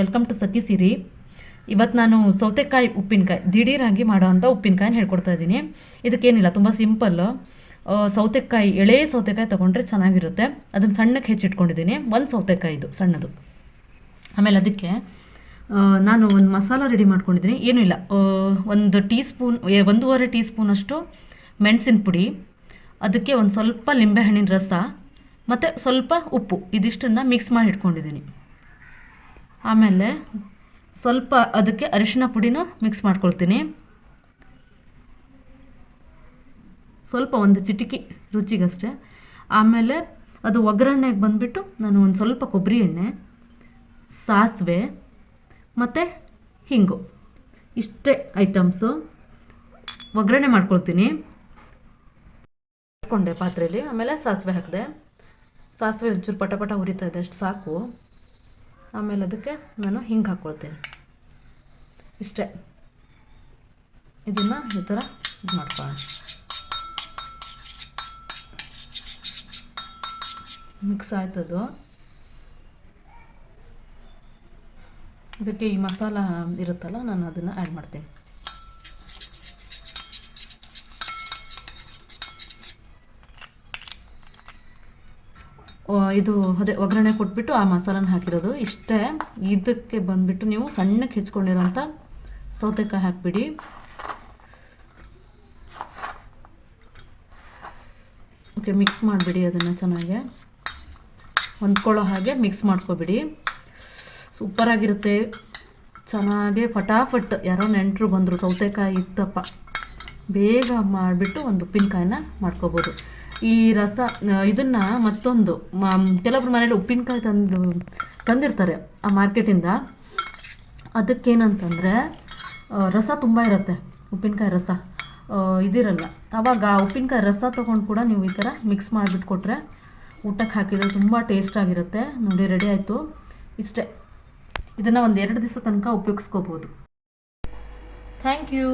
Welcome to ಸತಿ ಸಿರಿ. ಇವತ್ತು ನಾನು ಸೌತೆಕಾಯಿ ಉಪ್ಪಿನಕಾಯಿ ದಿಢೀರಾಗಿ ಮಾಡೋವಂಥ ಉಪ್ಪಿನಕಾಯಿನ ಹೇಳ್ಕೊಡ್ತಾ ಇದ್ದೀನಿ. ಇದಕ್ಕೇನಿಲ್ಲ, ತುಂಬ ಸಿಂಪಲ್ಲು ಸೌತೆಕಾಯಿ, ಎಳೆ ಸೌತೆಕಾಯಿ ತೊಗೊಂಡ್ರೆ ಚೆನ್ನಾಗಿರುತ್ತೆ. ಅದನ್ನು ಸಣ್ಣಕ್ಕೆ ಹೆಚ್ಚಿಟ್ಕೊಂಡಿದ್ದೀನಿ. ಒಂದು ಸೌತೆಕಾಯಿ ಇದು, ಸಣ್ಣದು. ಆಮೇಲೆ ಅದಕ್ಕೆ ನಾನು ಒಂದು ಮಸಾಲ ರೆಡಿ ಮಾಡ್ಕೊಂಡಿದ್ದೀನಿ. ಏನೂ ಇಲ್ಲ. ಒಂದು ಟೀ ಸ್ಪೂನ್ ಒಂದೂವರೆ ಟೀ ಸ್ಪೂನಷ್ಟು ಮೆಣಸಿನ ಪುಡಿ, ಅದಕ್ಕೆ ಒಂದು ಸ್ವಲ್ಪ ಲಿಂಬೆಹಣ್ಣಿನ ರಸ, ಮತ್ತು ಸ್ವಲ್ಪ ಉಪ್ಪು, ಇದಿಷ್ಟನ್ನು ಮಿಕ್ಸ್ ಮಾಡಿ ಇಟ್ಕೊಂಡಿದ್ದೀನಿ. ಆಮೇಲೆ ಸ್ವಲ್ಪ ಅದಕ್ಕೆ ಅರಿಶಿನ ಪುಡಿನೂ ಮಿಕ್ಸ್ ಮಾಡ್ಕೊಳ್ತೀನಿ. ಸ್ವಲ್ಪ ಒಂದು ಚಿಟಿಕಿ ರುಚಿಗಷ್ಟೇ. ಆಮೇಲೆ ಅದು ಒಗ್ಗರಣೆಗೆ ಬಂದುಬಿಟ್ಟು ನಾನು ಒಂದು ಸ್ವಲ್ಪ ಕೊಬ್ಬರಿ ಎಣ್ಣೆ, ಸಾಸಿವೆ ಮತ್ತು ಹಿಂಗು. ಇಷ್ಟೇ ಐಟಮ್ಸು ಒಗ್ಗರಣೆ ಮಾಡ್ಕೊಳ್ತೀನಿ. ಹಾಕ್ಕೊಂಡೆ ಪಾತ್ರೆಯಲ್ಲಿ ಆಮೇಲೆ ಸಾಸಿವೆ ಹಾಕಿದೆ. ಸಾಸಿವೆ ಒಂಚೂರು ಪಟ ಪಟ ಉರಿತಾ ಇದೆ, ಅಷ್ಟು ಸಾಕು. ಆಮೇಲೆ ಅದಕ್ಕೆ ನಾನು ಹಿಂಗೆ ಹಾಕ್ಕೊಳ್ತೀನಿ ಇಷ್ಟೇ. ಇದನ್ನು ಈ ಥರ ಇದು ಮಾಡ್ಕೊಳ್ಳೋಣ. ಮಿಕ್ಸ್ ಆಯ್ತದು. ಇದಕ್ಕೆ ಈ ಮಸಾಲ ಇರುತ್ತಲ್ಲ, ನಾನು ಅದನ್ನು ಆ್ಯಡ್ ಮಾಡ್ತೀನಿ. ಇದು ಅದೇ ಒಗ್ಗರಣೆ ಕೊಟ್ಬಿಟ್ಟು ಆ ಮಸಾಲನ ಹಾಕಿರೋದು. ಇಷ್ಟೇ ಇದಕ್ಕೆ ಬಂದುಬಿಟ್ಟು ನೀವು ಸಣ್ಣಕ್ಕೆ ಹೆಚ್ಕೊಂಡಿರೋಂಥ ಸೌತೆಕಾಯಿ ಹಾಕಿಬಿಡಿ. ಓಕೆ ಮಿಕ್ಸ್ ಮಾಡಿಬಿಡಿ ಅದನ್ನು ಚೆನ್ನಾಗೆ. ಹೊಂದ್ಕೊಳ್ಳೋ ಹಾಗೆ ಮಿಕ್ಸ್ ಮಾಡ್ಕೊಬಿಡಿ. ಸೂಪರಾಗಿರುತ್ತೆ. ಚೆನ್ನಾಗೆ ಫಟಾಫಟ್ ಯಾರೋ ನೆಂಟರು ಬಂದರು ಸೌತೆಕಾಯಿ ಇತ್ತಪ್ಪ. ಬೇಗ ಮಾಡಿಬಿಟ್ಟು ಒಂದು ಉಪ್ಪಿನಕಾಯಿನ ಮಾಡ್ಕೋಬೋದು. ಈ ರಸ ಇದನ್ನು ಮತ್ತೊಂದು ಕೆಲವ್ರ ಮನೇಲಿ ಉಪ್ಪಿನಕಾಯಿ ತಂದು, ತಂದಿರ್ತಾರೆ ಆ ಮಾರ್ಕೆಟಿಂದ. ಅದಕ್ಕೇನಂತಂದರೆ ರಸ ತುಂಬ ಇರುತ್ತೆ, ಉಪ್ಪಿನಕಾಯಿ ರಸ. ಇದಿರಲ್ಲ. ಆವಾಗ ಆ ಉಪ್ಪಿನಕಾಯಿ ರಸ ತೊಗೊಂಡು ಕೂಡ ನೀವು ಈ ಥರ ಮಿಕ್ಸ್ ಮಾಡಿಬಿಟ್ಟು ಕೊಟ್ಟರೆ ಊಟಕ್ಕೆ ಹಾಕಿದರೆ ತುಂಬ ಟೇಸ್ಟಾಗಿರುತ್ತೆ ನೋಡಿ ರೆಡಿ ಆಯಿತು. ಇಷ್ಟೇ. ಇದನ್ನು ಒಂದು ಎರಡು ದಿವಸ ತನಕ ಉಪಯೋಗಿಸ್ಕೋಬೋದು. Thank you